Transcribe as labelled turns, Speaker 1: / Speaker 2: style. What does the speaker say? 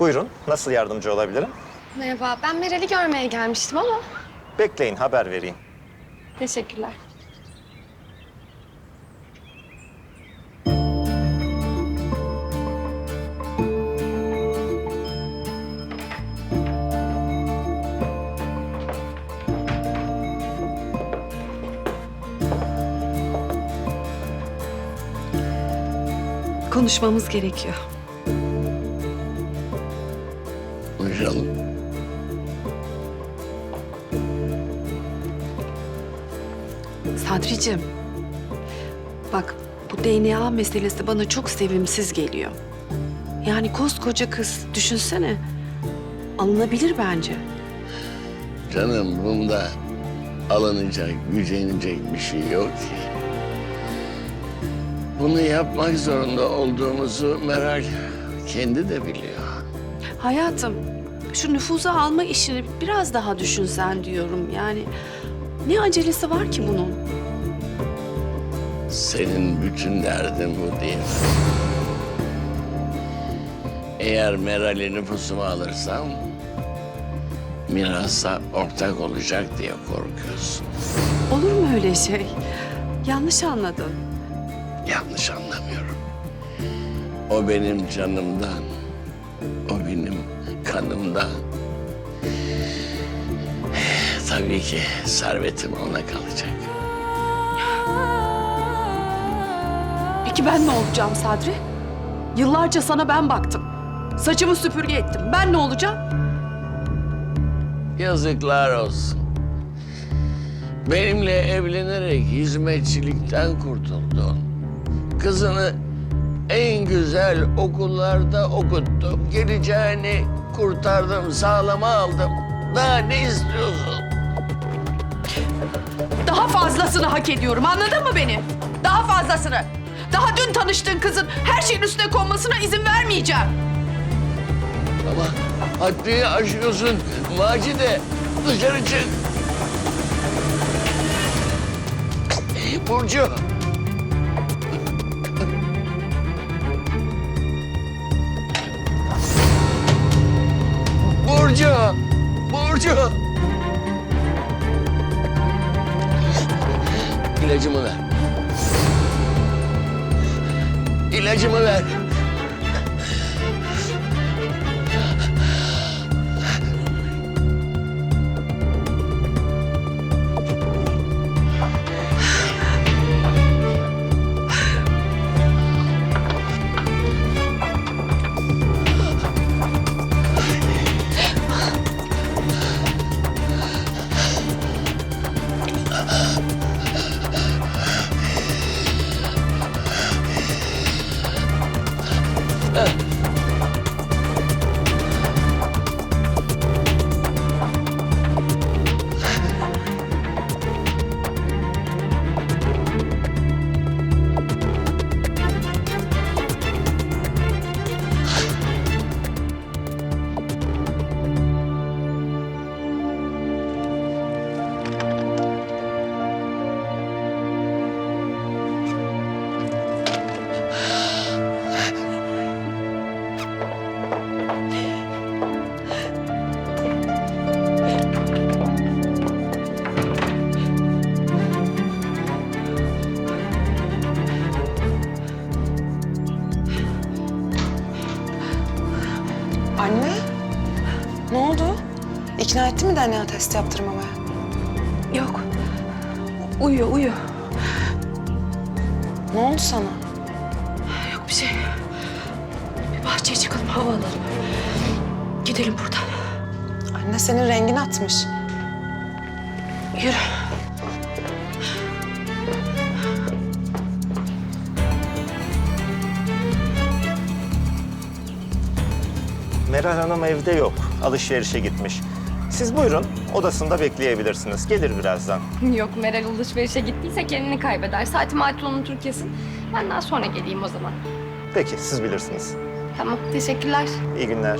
Speaker 1: Buyurun, nasıl yardımcı olabilirim?
Speaker 2: Merhaba, ben Meral'i görmeye gelmiştim ama
Speaker 1: Bekleyin, haber vereyim.
Speaker 2: teşekkürler.
Speaker 3: Konuşmamız gerekiyor.
Speaker 4: Konuşalım.
Speaker 3: Sadricim. Bak bu DNA meselesi bana çok sevimsiz geliyor. Yani koskoca kız düşünsene. Alınabilir bence.
Speaker 4: Canım bunda alınacak, gücenecek bir şey yok ki. Bunu yapmak zorunda olduğumuzu Meral kendi de biliyor.
Speaker 3: Hayatım şu nüfuza alma işini biraz daha düşünsen diyorum. Yani ne acelesi var ki bunun?
Speaker 4: Senin bütün derdin bu değil? Eğer Meral'i nüfusuma alırsam mirasa ortak olacak diye korkuyorsun.
Speaker 3: Olur mu öyle şey? Yanlış anladın.
Speaker 4: Yanlış anlamıyorum. O benim canımdan, o benim kanımdan. Tabii ki servetim ona kalacak.
Speaker 3: Peki ben ne olacağım Sadri? Yıllarca sana ben baktım. Saçımı süpürge ettim. Ben ne olacağım?
Speaker 4: Yazıklar olsun. Benimle evlenerek hizmetçilikten kurtuldun. Kızını en güzel okullarda okuttum. Geleceğini kurtardım, sağlama aldım. Daha ne istiyorsun?
Speaker 3: Daha fazlasını hak ediyorum. Anladın mı beni? Daha fazlasını. Daha dün tanıştığın kızın her şeyin üstüne konmasına izin vermeyeceğim.
Speaker 4: Ama haddi aşıyorsun. Macide dışarı çık. Burcu. Burcu. İlacımı ver. İlacımı ver. Uh.
Speaker 5: Anne, ne oldu? İkna etti mi DNA testi yaptırmamaya?
Speaker 3: Yok. Uyuyor, uyuyor.
Speaker 5: Ne oldu sana?
Speaker 3: Yok bir şey. Bir bahçeye çıkalım, hava alalım. Gidelim buradan.
Speaker 5: Anne senin rengin atmış.
Speaker 3: Yürü.
Speaker 1: Meral Hanım evde yok, alışverişe gitmiş. Siz buyurun, odasında bekleyebilirsiniz. Gelir birazdan.
Speaker 2: Yok, Meral alışverişe gittiyse kendini kaybeder. Saati maati unutur kesin. Ben daha sonra geleyim o zaman.
Speaker 1: Peki, siz bilirsiniz.
Speaker 2: Tamam, teşekkürler.
Speaker 1: İyi günler.